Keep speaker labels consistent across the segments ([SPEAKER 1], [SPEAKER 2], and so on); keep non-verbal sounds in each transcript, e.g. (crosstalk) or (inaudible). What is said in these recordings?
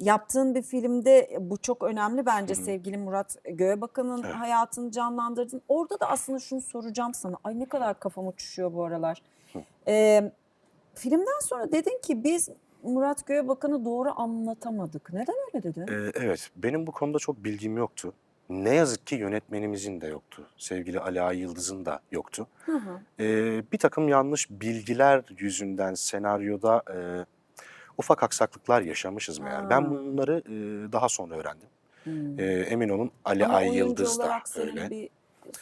[SPEAKER 1] yaptığın bir filmde bu çok önemli bence
[SPEAKER 2] Hı hı.
[SPEAKER 1] sevgili Murat Göğebakan'ın
[SPEAKER 2] Evet.
[SPEAKER 1] hayatını canlandırdın. Orada da aslında şunu soracağım sana. Ay ne kadar kafam uçuşuyor bu aralar.
[SPEAKER 2] Hı.
[SPEAKER 1] Ee, filmden sonra dedin ki biz Murat Göğebakan'ı doğru anlatamadık. Neden öyle dedin?
[SPEAKER 2] Ee, evet, benim bu konuda çok bilgim yoktu. Ne yazık ki yönetmenimizin de yoktu. Sevgili Ali Ay Yıldız'ın da yoktu.
[SPEAKER 1] Hı hı.
[SPEAKER 2] Ee, bir takım yanlış bilgiler yüzünden senaryoda e, ufak aksaklıklar yaşamışız meğer.
[SPEAKER 1] Ha.
[SPEAKER 2] Ben bunları e, daha sonra öğrendim.
[SPEAKER 1] Hmm.
[SPEAKER 2] Ee, emin olun Ali
[SPEAKER 1] Ama
[SPEAKER 2] Ay Yıldız da öyle.
[SPEAKER 1] bir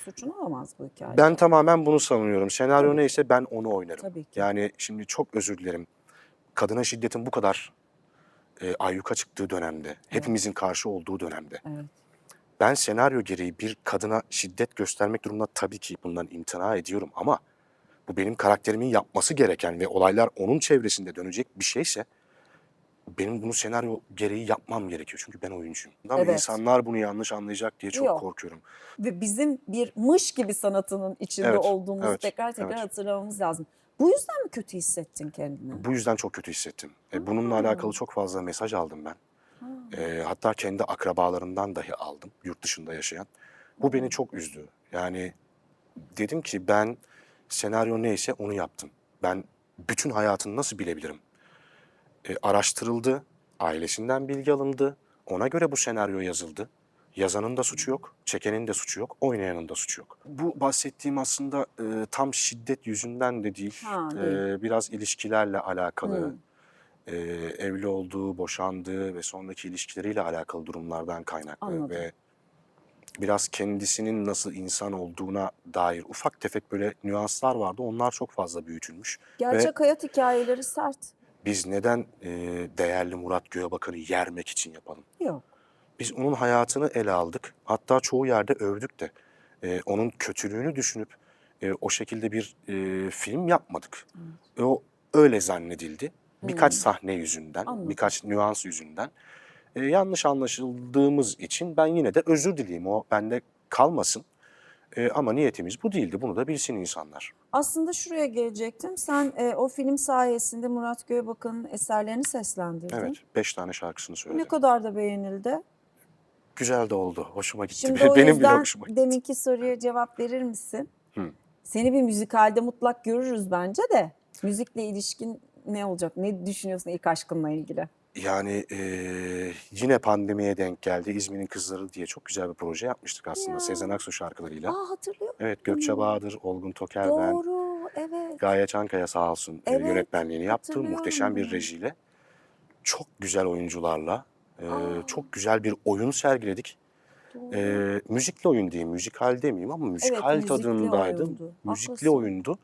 [SPEAKER 1] suçun olamaz bu hikayede.
[SPEAKER 2] Ben tamamen bunu savunuyorum. Senaryo
[SPEAKER 1] Tabii.
[SPEAKER 2] neyse ben onu oynarım.
[SPEAKER 1] Tabii ki.
[SPEAKER 2] Yani şimdi çok özür dilerim. Kadına şiddetin bu kadar e, ayyuka çıktığı dönemde, hepimizin karşı olduğu dönemde.
[SPEAKER 1] Evet.
[SPEAKER 2] Ben senaryo gereği bir kadına şiddet göstermek durumunda tabii ki bundan imtina ediyorum ama bu benim karakterimin yapması gereken ve olaylar onun çevresinde dönecek bir şeyse benim bunu senaryo gereği yapmam gerekiyor. Çünkü ben oyuncuyum. Ama
[SPEAKER 1] Evet.
[SPEAKER 2] insanlar bunu yanlış anlayacak diye çok
[SPEAKER 1] Yok.
[SPEAKER 2] korkuyorum.
[SPEAKER 1] Ve bizim bir mış gibi sanatının içinde
[SPEAKER 2] Evet,
[SPEAKER 1] olduğumuzu
[SPEAKER 2] evet,
[SPEAKER 1] tekrar tekrar
[SPEAKER 2] evet.
[SPEAKER 1] hatırlamamız lazım. Bu yüzden mi kötü hissettin kendini?
[SPEAKER 2] Bu yüzden çok kötü hissettim. E, bununla alakalı çok fazla mesaj aldım ben. E, hatta kendi akrabalarımdan dahi aldım yurt dışında yaşayan. Bu beni çok üzdü. Yani dedim ki ben senaryo neyse onu yaptım. Ben bütün hayatını nasıl bilebilirim? E, araştırıldı, ailesinden bilgi alındı, ona göre bu senaryo yazıldı. Yazanın da suçu yok, çekenin de suçu yok, oynayanın da suçu yok. Bu bahsettiğim aslında e, tam şiddet yüzünden de değil,
[SPEAKER 1] Ha,
[SPEAKER 2] e,
[SPEAKER 1] değil.
[SPEAKER 2] biraz ilişkilerle alakalı,
[SPEAKER 1] Hı.
[SPEAKER 2] e, evli olduğu, boşandığı ve sonraki ilişkileriyle alakalı durumlardan kaynaklı
[SPEAKER 1] Anladım.
[SPEAKER 2] ve biraz kendisinin nasıl insan olduğuna dair ufak tefek böyle nüanslar vardı. Onlar çok fazla büyütülmüş.
[SPEAKER 1] Gerçek hayat hikayeleri sert.
[SPEAKER 2] Biz neden e, değerli Murat Göğebakan'ı yermek için yapalım?
[SPEAKER 1] Yok.
[SPEAKER 2] Biz onun hayatını ele aldık. Hatta çoğu yerde övdük de. E, onun kötülüğünü düşünüp e, o şekilde bir e, film yapmadık. E, o öyle zannedildi. Birkaç
[SPEAKER 1] Hmm.
[SPEAKER 2] sahne yüzünden,
[SPEAKER 1] Anladım.
[SPEAKER 2] birkaç nüans yüzünden. E, yanlış anlaşıldığımız için ben yine de özür dileyim. O bende kalmasın. E, ama niyetimiz bu değildi. Bunu da bilsin insanlar.
[SPEAKER 1] Aslında şuraya gelecektim. Sen e, o film sayesinde Murat Göğebakan'ın eserlerini seslendirdin.
[SPEAKER 2] Evet, beş tane şarkısını
[SPEAKER 1] Ne
[SPEAKER 2] söyledim.
[SPEAKER 1] kadar da beğenildi.
[SPEAKER 2] Güzel de oldu. Hoşuma gitti.
[SPEAKER 1] Şimdi (laughs) o
[SPEAKER 2] Benim bile hoşuma gitti.
[SPEAKER 1] deminki soruya cevap verir misin?
[SPEAKER 2] Hı.
[SPEAKER 1] Seni bir müzikalde mutlak görürüz bence de. Müzikle ilişkin ne olacak? Ne düşünüyorsun ilk aşkınla ilgili?
[SPEAKER 2] Yani eee, yine pandemiye denk geldi. İzmir'in Kızları diye çok güzel bir proje yapmıştık aslında.
[SPEAKER 1] Ya.
[SPEAKER 2] Sezen Aksu şarkılarıyla.
[SPEAKER 1] Aa hatırlıyorum.
[SPEAKER 2] Evet Gökçe. Bahadır, Olgun Toker ben.
[SPEAKER 1] Doğru, evet.
[SPEAKER 2] Gaye Çankaya sağ olsun e,
[SPEAKER 1] Evet,
[SPEAKER 2] yönetmenliğini yaptı.
[SPEAKER 1] hatırlıyorum
[SPEAKER 2] Muhteşem bir
[SPEAKER 1] bunu.
[SPEAKER 2] rejiyle. Çok güzel oyuncularla.
[SPEAKER 1] Aa.
[SPEAKER 2] çok güzel bir oyun sergiledik.
[SPEAKER 1] Doğru.
[SPEAKER 2] Eee, müzikli oyun diyeyim, müzikal demeyeyim ama müzikal
[SPEAKER 1] müzikli
[SPEAKER 2] tadındaydı.
[SPEAKER 1] oyundu.
[SPEAKER 2] Müzikli
[SPEAKER 1] Haklısın.
[SPEAKER 2] oyundu.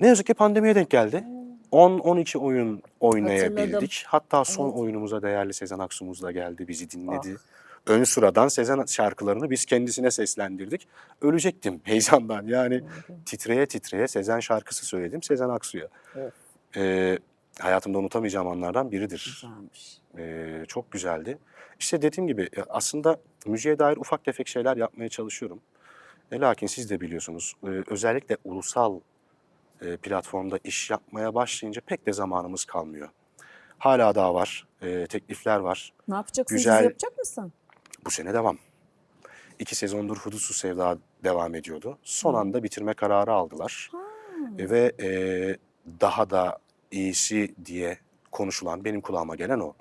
[SPEAKER 2] Ne yazık ki pandemiye denk geldi. 10-12 oyun oynayabildik.
[SPEAKER 1] Hatırladım.
[SPEAKER 2] Hatta son
[SPEAKER 1] Evet.
[SPEAKER 2] oyunumuza değerli Sezen Aksu'muz da geldi, bizi dinledi. Ön sıradan Sezen şarkılarını biz kendisine seslendirdik. Ölecektim (laughs) heyecandan. Yani titreye titreye Sezen şarkısı söyledim Sezen Aksu'ya.
[SPEAKER 1] Of.
[SPEAKER 2] Ee, hayatımda unutamayacağım anlardan biridir.
[SPEAKER 1] Güzelmiş.
[SPEAKER 2] Ee, çok güzeldi. İşte dediğim gibi e, aslında müziğe dair ufak tefek şeyler yapmaya çalışıyorum. E, lakin siz de biliyorsunuz e, özellikle ulusal e, platformda iş yapmaya başlayınca pek de zamanımız kalmıyor. Hala daha var, e, teklifler var.
[SPEAKER 1] Ne yapacaksın?
[SPEAKER 2] Güzel.
[SPEAKER 1] Dizi yapacak mısın?
[SPEAKER 2] Bu sene devam. İki sezondur Hudutsuz Sevda devam ediyordu. Son anda bitirme kararı aldılar.
[SPEAKER 1] Ha.
[SPEAKER 2] E, ve e, daha da iyisi diye konuşulan, benim kulağıma gelen o.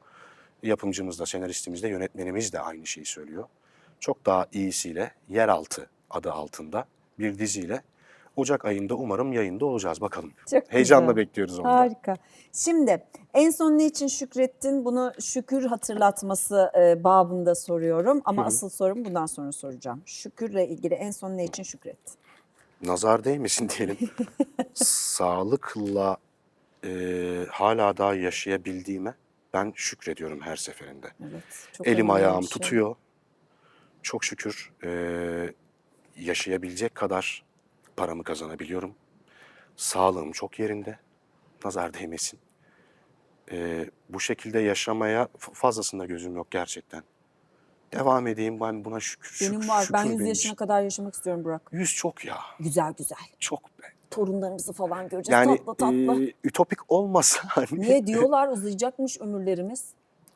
[SPEAKER 2] Yapımcımız da, senaristimiz de, yönetmenimiz de aynı şeyi söylüyor. Çok daha iyisiyle, Yeraltı adı altında bir diziyle Ocak ayında umarım yayında olacağız bakalım.
[SPEAKER 1] Çok
[SPEAKER 2] Heyecanla
[SPEAKER 1] güzel.
[SPEAKER 2] bekliyoruz onu.
[SPEAKER 1] Harika. Şimdi en son ne için şükrettin? Bunu şükür hatırlatması e, babında soruyorum. Ama
[SPEAKER 2] Hı
[SPEAKER 1] asıl sorum bundan sonra soracağım. Şükürle ilgili en son ne için şükrettin?
[SPEAKER 2] Nazar değmesin diyelim. (laughs) Sağlıkla e, hala daha yaşayabildiğime ben şükrediyorum her seferinde.
[SPEAKER 1] Evet. çok
[SPEAKER 2] Elim ayağım
[SPEAKER 1] şey.
[SPEAKER 2] tutuyor. Çok şükür eee, yaşayabilecek kadar paramı kazanabiliyorum. Sağlığım çok yerinde. Nazar değmesin. Eee, bu şekilde yaşamaya fazlasında gözüm yok gerçekten. Devam edeyim ben buna şükür.
[SPEAKER 1] Benim var. Ben
[SPEAKER 2] şükür
[SPEAKER 1] 100
[SPEAKER 2] benim
[SPEAKER 1] yaşına
[SPEAKER 2] için.
[SPEAKER 1] kadar yaşamak istiyorum Burak.
[SPEAKER 2] Yüz çok ya.
[SPEAKER 1] Güzel güzel.
[SPEAKER 2] Çok be.
[SPEAKER 1] Torunlarımızı falan göreceğiz
[SPEAKER 2] Yani
[SPEAKER 1] tatlı tatlı.
[SPEAKER 2] eee, ütopik olmasa (laughs) hani
[SPEAKER 1] Niye diyorlar uzayacakmış ömürlerimiz?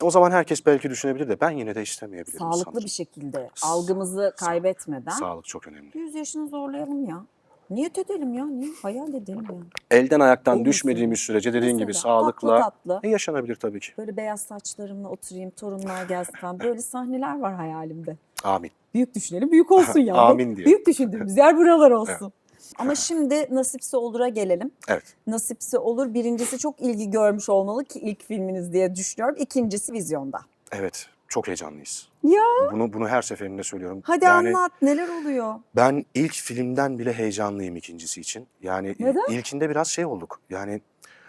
[SPEAKER 2] O zaman herkes belki düşünebilir de ben yine de istemeyebilirim.
[SPEAKER 1] Sağlıklı
[SPEAKER 2] sanırım.
[SPEAKER 1] bir şekilde algımızı kaybetmeden
[SPEAKER 2] Sağlık çok önemli.
[SPEAKER 1] 100 yaşını zorlayalım ya. Niyet edelim ya. Niye? Hayal edelim yani.
[SPEAKER 2] Elden ayaktan
[SPEAKER 1] Olmasın.
[SPEAKER 2] düşmediğimiz sürece dediğin gibi sağlıkla
[SPEAKER 1] Tatlı tatlı.
[SPEAKER 2] e, yaşanabilir tabii ki.
[SPEAKER 1] Böyle beyaz saçlarımla oturayım, torunlar gelsin falan. Böyle sahneler var hayalimde.
[SPEAKER 2] Amin.
[SPEAKER 1] Büyük düşünelim, büyük olsun (laughs) ya.
[SPEAKER 2] Amin diye.
[SPEAKER 1] Büyük düşündüğümüz yer buralar olsun. Ama şimdi Nasipse Olur'a gelelim.
[SPEAKER 2] Evet.
[SPEAKER 1] Nasipse Olur birincisi çok ilgi görmüş olmalı ki ilk filminiz diye düşünüyorum. İkincisi vizyonda.
[SPEAKER 2] Evet. Çok heyecanlıyız.
[SPEAKER 1] Ya
[SPEAKER 2] Bunu bunu her seferinde söylüyorum.
[SPEAKER 1] hadi
[SPEAKER 2] yani
[SPEAKER 1] anlat neler oluyor?
[SPEAKER 2] ben ilk filmden bile heyecanlıyım ikincisi için. Yani
[SPEAKER 1] Neden?
[SPEAKER 2] ilkinde biraz şey olduk. Yani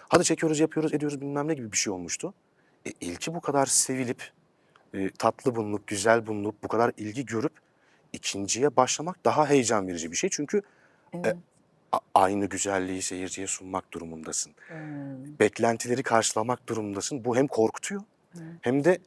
[SPEAKER 2] hadi çekiyoruz, yapıyoruz, ediyoruz bilmem ne gibi bir şey olmuştu. E, ilki bu kadar sevilip e, tatlı bulunup, güzel bulunup, bu kadar ilgi görüp ikinciye başlamak daha heyecan verici bir şey. Çünkü
[SPEAKER 1] Evet.
[SPEAKER 2] a- aynı güzelliği seyirciye sunmak durumundasın.
[SPEAKER 1] Hmm.
[SPEAKER 2] beklentileri karşılamak durumundasın. Bu hem korkutuyor
[SPEAKER 1] Evet.
[SPEAKER 2] hem de e,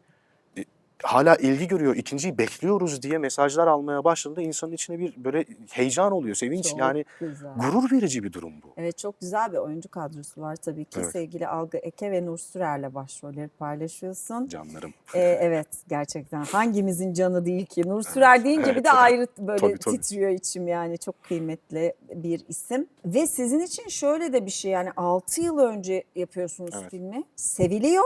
[SPEAKER 2] hala ilgi görüyor. İkinciyi bekliyoruz diye mesajlar almaya başladığında insanın içine bir böyle heyecan oluyor, sevinç.
[SPEAKER 1] Çok
[SPEAKER 2] yani
[SPEAKER 1] güzel.
[SPEAKER 2] gurur verici bir durum bu.
[SPEAKER 1] Evet çok güzel bir oyuncu kadrosu var tabii ki.
[SPEAKER 2] Evet.
[SPEAKER 1] Sevgili Algı Eke ve Nur Sürer'le başrolleri paylaşıyorsun.
[SPEAKER 2] Canlarım.
[SPEAKER 1] Ee, evet gerçekten hangimizin canı değil ki. Nur Sürer deyince bir
[SPEAKER 2] Evet,
[SPEAKER 1] de (laughs)
[SPEAKER 2] tabii.
[SPEAKER 1] ayrı böyle
[SPEAKER 2] Tabii, tabii.
[SPEAKER 1] titriyor içim yani çok kıymetli bir isim. Ve sizin için şöyle de bir şey yani 6 yıl önce yapıyorsunuz
[SPEAKER 2] Evet.
[SPEAKER 1] filmi. Seviliyor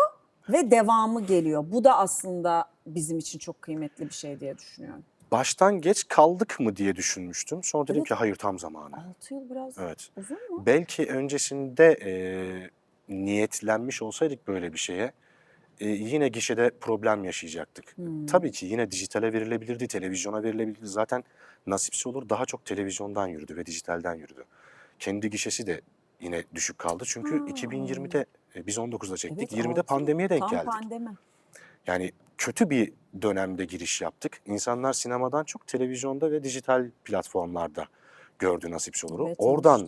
[SPEAKER 1] ve devamı geliyor. Bu da aslında bizim için çok kıymetli bir şey diye düşünüyorum.
[SPEAKER 2] Baştan geç kaldık mı diye düşünmüştüm. Sonra dedim
[SPEAKER 1] Evet.
[SPEAKER 2] ki hayır tam zamanı.
[SPEAKER 1] 6 yıl biraz
[SPEAKER 2] Evet.
[SPEAKER 1] uzun mu?
[SPEAKER 2] Belki öncesinde e, niyetlenmiş olsaydık böyle bir şeye e, yine gişede problem yaşayacaktık.
[SPEAKER 1] Hmm.
[SPEAKER 2] Tabii ki yine dijitale verilebilirdi, televizyona verilebilirdi. Zaten nasipse olur daha çok televizyondan yürüdü ve dijitalden yürüdü. Kendi gişesi de yine düşük kaldı. Çünkü
[SPEAKER 1] Ha.
[SPEAKER 2] 2020'de e, biz 19'da çektik,
[SPEAKER 1] Evet,
[SPEAKER 2] 20'de
[SPEAKER 1] altı
[SPEAKER 2] pandemiye denk
[SPEAKER 1] Tam
[SPEAKER 2] geldik.
[SPEAKER 1] pandemi.
[SPEAKER 2] Yani kötü bir dönemde giriş yaptık. İnsanlar sinemadan çok televizyonda ve dijital platformlarda gördü nasipse olur'u.
[SPEAKER 1] Evet,
[SPEAKER 2] Oradan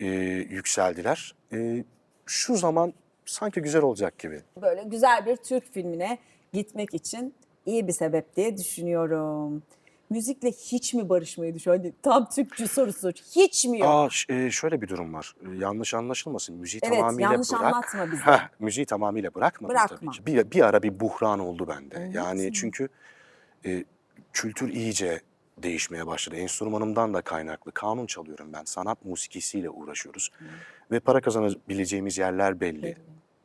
[SPEAKER 2] e, yükseldiler. E, şu zaman sanki güzel olacak gibi.
[SPEAKER 1] böyle güzel bir Türk filmine gitmek için iyi bir sebep diye düşünüyorum. Müzikle hiç mi barışmayı düşün? Hani tam Türkçü sorusu. Hiç mi yok?
[SPEAKER 2] Aa, ş- e, şöyle bir durum var. E, yanlış anlaşılmasın. Müziği
[SPEAKER 1] evet
[SPEAKER 2] tamamıyla
[SPEAKER 1] yanlış
[SPEAKER 2] bırak.
[SPEAKER 1] anlatma (laughs) bizi.
[SPEAKER 2] Heh, müziği tamamıyla bırakmadım
[SPEAKER 1] Bırakma.
[SPEAKER 2] tabii ki. Bir, bir ara bir buhran oldu bende.
[SPEAKER 1] Olmaz
[SPEAKER 2] yani
[SPEAKER 1] mı?
[SPEAKER 2] çünkü e, kültür iyice değişmeye başladı. Enstrümanımdan da kaynaklı. Kanun çalıyorum ben. Sanat musikisiyle uğraşıyoruz. Ve para kazanabileceğimiz yerler belli.
[SPEAKER 1] Belli.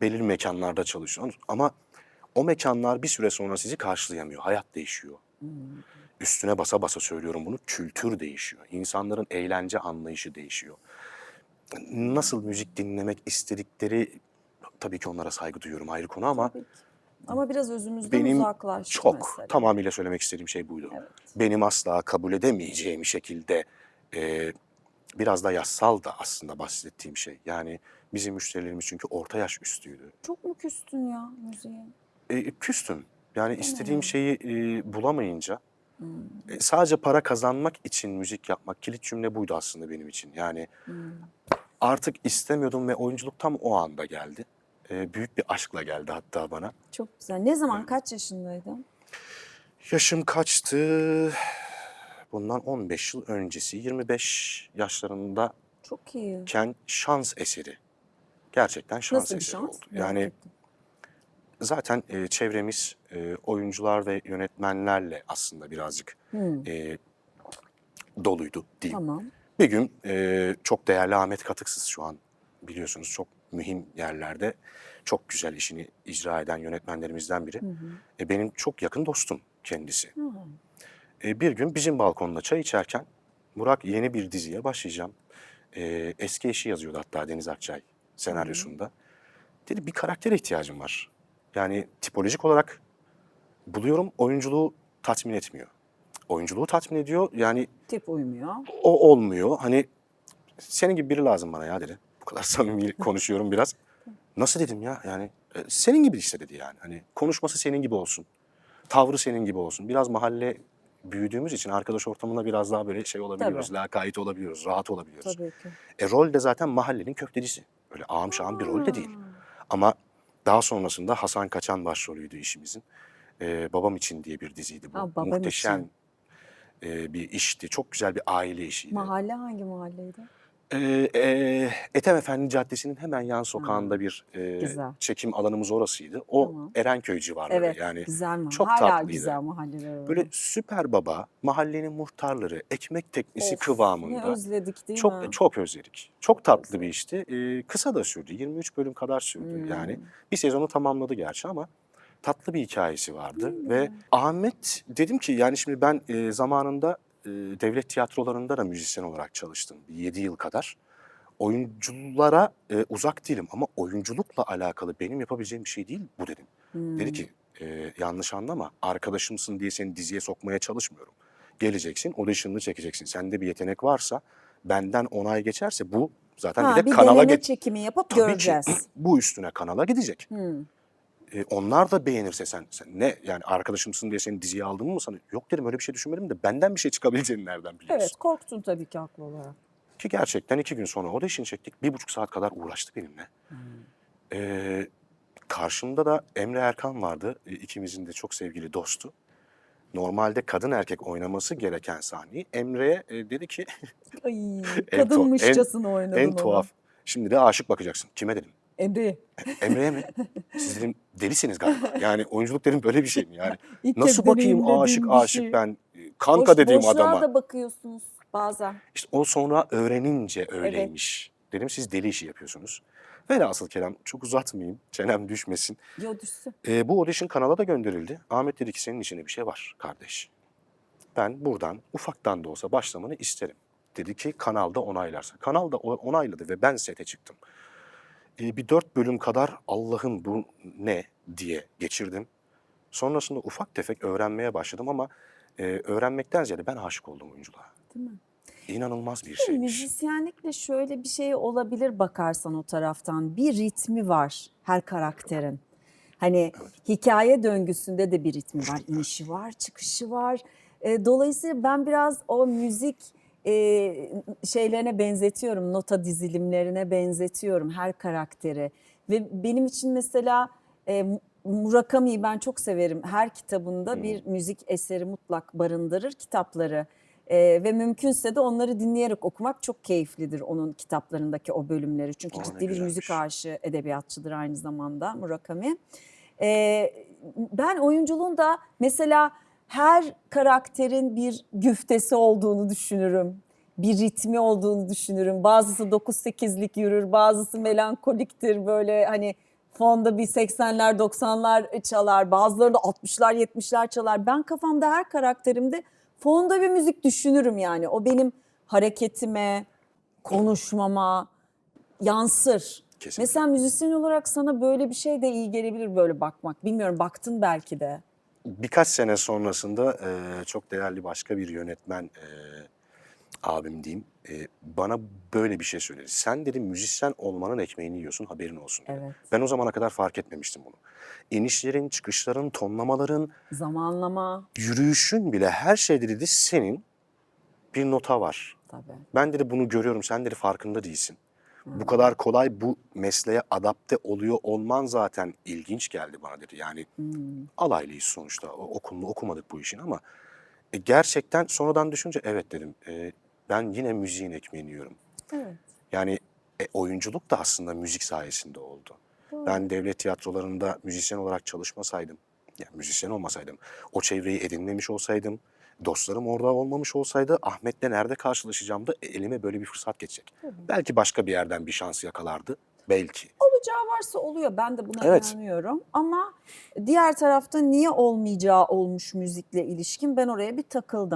[SPEAKER 2] Belirli mekanlarda çalışıyoruz. Ama o mekanlar bir süre sonra sizi karşılayamıyor. Hayat değişiyor.
[SPEAKER 1] Hmm.
[SPEAKER 2] Üstüne basa basa söylüyorum bunu. Kültür değişiyor. İnsanların eğlence anlayışı değişiyor. Nasıl müzik dinlemek istedikleri tabii ki onlara saygı duyuyorum ayrı konu ama.
[SPEAKER 1] Ama biraz özümüzden
[SPEAKER 2] benim
[SPEAKER 1] uzaklaştı
[SPEAKER 2] çok
[SPEAKER 1] mesela.
[SPEAKER 2] tamamıyla söylemek istediğim şey buydu.
[SPEAKER 1] Evet.
[SPEAKER 2] Benim asla kabul edemeyeceğim şekilde e, biraz da yaşsal da aslında bahsettiğim şey. Yani bizim müşterilerimiz çünkü orta yaş üstüydü.
[SPEAKER 1] Çok mu küstün ya müziğe?
[SPEAKER 2] E, küstüm. Yani
[SPEAKER 1] mi?
[SPEAKER 2] istediğim şeyi e, bulamayınca
[SPEAKER 1] Hmm.
[SPEAKER 2] e, sadece para kazanmak için müzik yapmak kilit cümle buydu aslında benim için. Yani
[SPEAKER 1] Hmm.
[SPEAKER 2] artık istemiyordum ve oyunculuk tam o anda geldi. E, büyük bir aşkla geldi hatta bana.
[SPEAKER 1] Çok güzel. Ne zaman
[SPEAKER 2] Evet.
[SPEAKER 1] kaç yaşındaydın?
[SPEAKER 2] Yaşım kaçtı? Bundan 15 yıl öncesi 25 yaşlarındayken
[SPEAKER 1] Çok iyi.
[SPEAKER 2] şans eseri. Gerçekten şans
[SPEAKER 1] Nasıl bir
[SPEAKER 2] eseri
[SPEAKER 1] şans?
[SPEAKER 2] oldu. Yani
[SPEAKER 1] ettim.
[SPEAKER 2] Zaten e, çevremiz e, oyuncular ve yönetmenlerle aslında birazcık
[SPEAKER 1] Hmm.
[SPEAKER 2] e, doluydu diyeyim.
[SPEAKER 1] Tamam.
[SPEAKER 2] Bir gün e, çok değerli Ahmet Katıksız şu an biliyorsunuz çok mühim yerlerde çok güzel işini icra eden yönetmenlerimizden biri.
[SPEAKER 1] Hı hı.
[SPEAKER 2] E, benim çok yakın dostum kendisi.
[SPEAKER 1] Hı.
[SPEAKER 2] E, bir gün bizim balkonda çay içerken Murat yeni bir diziye başlayacağım. E, eski eşi yazıyordu hatta Deniz Akçay senaryosunda. Dedi bir karaktere ihtiyacım var. Yani tipolojik olarak buluyorum oyunculuğu tatmin etmiyor. Oyunculuğu tatmin ediyor yani
[SPEAKER 1] Tip uymuyor.
[SPEAKER 2] o olmuyor. Hani senin gibi biri lazım bana ya dedi. Bu kadar (laughs) samimi konuşuyorum biraz. Nasıl dedim ya yani e, senin gibi işte dedi yani. Hani konuşması senin gibi olsun. Tavrı senin gibi olsun. Biraz mahalle büyüdüğümüz için arkadaş ortamında biraz daha böyle şey olabiliyoruz. Lakayt olabiliyoruz, rahat olabiliyoruz.
[SPEAKER 1] Tabii ki.
[SPEAKER 2] E rol de zaten mahallenin köftecisi. Öyle ağam şağım bir rol de değil. Ama daha sonrasında Hasan Kaçan başrolüydü işimizin. E, Babam için diye bir diziydi bu.
[SPEAKER 1] Ha, Babam
[SPEAKER 2] Muhteşem
[SPEAKER 1] için.
[SPEAKER 2] e, bir işti. Çok güzel bir aile işiydi.
[SPEAKER 1] Mahalle hangi mahalleydi?
[SPEAKER 2] Ee, e, Ethem Efendi Caddesi'nin hemen yan sokağında bir e,
[SPEAKER 1] güzel.
[SPEAKER 2] çekim alanımız orasıydı. O
[SPEAKER 1] Tamam.
[SPEAKER 2] Erenköy civarları
[SPEAKER 1] Evet,
[SPEAKER 2] yani.
[SPEAKER 1] güzel mi?
[SPEAKER 2] çok
[SPEAKER 1] Hala
[SPEAKER 2] tatlıydı.
[SPEAKER 1] güzel mahalleler.
[SPEAKER 2] Böyle süper baba, mahallenin muhtarları, ekmek teknesi
[SPEAKER 1] Of,
[SPEAKER 2] kıvamında.
[SPEAKER 1] Ne özledik değil
[SPEAKER 2] çok
[SPEAKER 1] mi?
[SPEAKER 2] çok özledik. Çok tatlı bir işti. Ee, kısa da sürdü. 23 bölüm kadar sürdü.
[SPEAKER 1] Hmm.
[SPEAKER 2] Yani bir sezonu tamamladı gerçi ama tatlı bir hikayesi vardı ve Ahmet dedim ki yani şimdi ben e, zamanında devlet tiyatrolarında da müzisyen olarak çalıştım. 7 yıl kadar. Oyunculara e, uzak değilim ama oyunculukla alakalı benim yapabileceğim bir şey değil bu dedim.
[SPEAKER 1] Hmm.
[SPEAKER 2] Dedi ki e, yanlış anlama arkadaşımsın diye seni diziye sokmaya çalışmıyorum. Geleceksin audition'ını çekeceksin. Sende bir yetenek varsa benden onay geçerse bu zaten
[SPEAKER 1] Ha,
[SPEAKER 2] bir de
[SPEAKER 1] bir
[SPEAKER 2] kanala
[SPEAKER 1] deneme
[SPEAKER 2] geç.
[SPEAKER 1] çekimi yapıp
[SPEAKER 2] Tabii ki.
[SPEAKER 1] göreceğiz.
[SPEAKER 2] Bu üstüne kanala gidecek.
[SPEAKER 1] Hmm.
[SPEAKER 2] E, onlar da beğenirse sen, sen ne yani arkadaşımsın diye seni diziye aldım mı sana? Yok dedim öyle bir şey düşünmedim de benden bir şey çıkabileceğini nereden biliyorsun?
[SPEAKER 1] Evet korktun tabii ki haklı olarak.
[SPEAKER 2] Ki gerçekten iki gün sonra audition çektik. Bir buçuk saat kadar uğraştı benimle.
[SPEAKER 1] Hmm.
[SPEAKER 2] Ee, karşımda da Emre Erkan vardı. Ee, ikimizin de çok sevgili dostu. Normalde kadın erkek oynaması gereken sahneyi Emre'ye e, dedi ki
[SPEAKER 1] Ay, (laughs)
[SPEAKER 2] En
[SPEAKER 1] kadınmışçasına oynadın
[SPEAKER 2] en
[SPEAKER 1] onu.
[SPEAKER 2] tuhaf. Şimdi de aşık bakacaksın. Kime dedim?
[SPEAKER 1] Emre.
[SPEAKER 2] Emre'ye mi? Siz dedim delisiniz galiba. (laughs) Yani oyunculuk dedim böyle bir şey mi? Yani
[SPEAKER 1] ilk kez
[SPEAKER 2] nasıl bakayım
[SPEAKER 1] deneyimlediğim
[SPEAKER 2] aşık
[SPEAKER 1] bir
[SPEAKER 2] aşık
[SPEAKER 1] şey.
[SPEAKER 2] ben e, kanka
[SPEAKER 1] Boş-
[SPEAKER 2] dediğim
[SPEAKER 1] boşluğa
[SPEAKER 2] adama.
[SPEAKER 1] da bakıyorsunuz bazen.
[SPEAKER 2] İşte o sonra öğrenince öyleymiş. Dedim siz deli işi yapıyorsunuz. Velhasıl kelam çok uzatmayayım. Çenem düşmesin.
[SPEAKER 1] Yo düşsün.
[SPEAKER 2] E, bu audition kanala da gönderildi. Ahmet dedi ki senin içinde bir şey var kardeş. Ben buradan ufaktan da olsa başlamanı isterim. Dedi ki kanalda onaylarsa. Kanal da o- onayladı ve ben sete çıktım. E, bir dört bölüm kadar Allah'ım bu ne diye geçirdim. Sonrasında ufak tefek öğrenmeye başladım ama e, öğrenmekten ziyade ben aşık oldum oyunculuğa.
[SPEAKER 1] Değil mi?
[SPEAKER 2] İnanılmaz bir
[SPEAKER 1] Şey, müzisyenlikle şöyle bir şey olabilir bakarsan o taraftan. Bir ritmi var her karakterin. Hani hikaye döngüsünde de bir ritmi var. İnişi var, çıkışı var. E, dolayısıyla ben biraz o müzik e, şeylerine benzetiyorum. Nota dizilimlerine benzetiyorum her karakteri. Ve benim için mesela e, Murakami'yi ben çok severim. Her kitabında bir müzik eseri mutlak barındırır kitapları. Ee, ve mümkünse de onları dinleyerek okumak çok keyiflidir onun kitaplarındaki o bölümleri. Çünkü
[SPEAKER 2] Aa,
[SPEAKER 1] ciddi bir müzik aşığı edebiyatçıdır aynı zamanda Murakami. Ee, ben oyunculuğun da mesela her karakterin bir güftesi olduğunu düşünürüm. Bir ritmi olduğunu düşünürüm. Bazısı 9-8'lik yürür, bazısı melankoliktir böyle hani fonda bir 80'ler 90'lar çalar. Bazıları da 60'lar 70'ler çalar. Ben kafamda her karakterimde fonda bir müzik düşünürüm yani. O benim hareketime, konuşmama yansır.
[SPEAKER 2] Kesinlikle.
[SPEAKER 1] Mesela müzisyen olarak sana böyle bir şey de iyi gelebilir böyle bakmak. Bilmiyorum baktın belki de.
[SPEAKER 2] Birkaç sene sonrasında e, çok değerli başka bir yönetmen e, abim diyeyim e, bana böyle bir şey söyledi. Sen dedi müzisyen olmanın ekmeğini yiyorsun haberin olsun. dedi.
[SPEAKER 1] Evet.
[SPEAKER 2] Ben o zamana kadar fark etmemiştim bunu. İnişlerin, çıkışların, tonlamaların,
[SPEAKER 1] Zamanlama
[SPEAKER 2] yürüyüşün bile her şeyde dedi senin bir nota var.
[SPEAKER 1] tabii.
[SPEAKER 2] Ben dedi bunu görüyorum sen dedi farkında değilsin. Bu kadar kolay bu mesleğe adapte oluyor olman zaten ilginç geldi bana dedi. Yani
[SPEAKER 1] Hmm.
[SPEAKER 2] alaylıyız sonuçta. O- Okulunu okumadık bu işin ama e, gerçekten sonradan düşünce evet dedim. e, ben yine müziğin ekmeğini yiyorum.
[SPEAKER 1] Evet.
[SPEAKER 2] Yani e, oyunculuk da aslında müzik sayesinde oldu. Ben devlet tiyatrolarında müzisyen olarak çalışmasaydım, yani müzisyen olmasaydım, o çevreyi edinmemiş olsaydım, dostlarım orada olmamış olsaydı Ahmet'le nerede karşılaşacağımda e, elime böyle bir fırsat geçecek. Belki başka bir yerden bir şans yakalardı. Belki.
[SPEAKER 1] Olacağı varsa oluyor. Ben de buna
[SPEAKER 2] Evet.
[SPEAKER 1] inanıyorum. Ama diğer tarafta niye olmayacağı olmuş müzikle ilişkin ben oraya bir takıldım.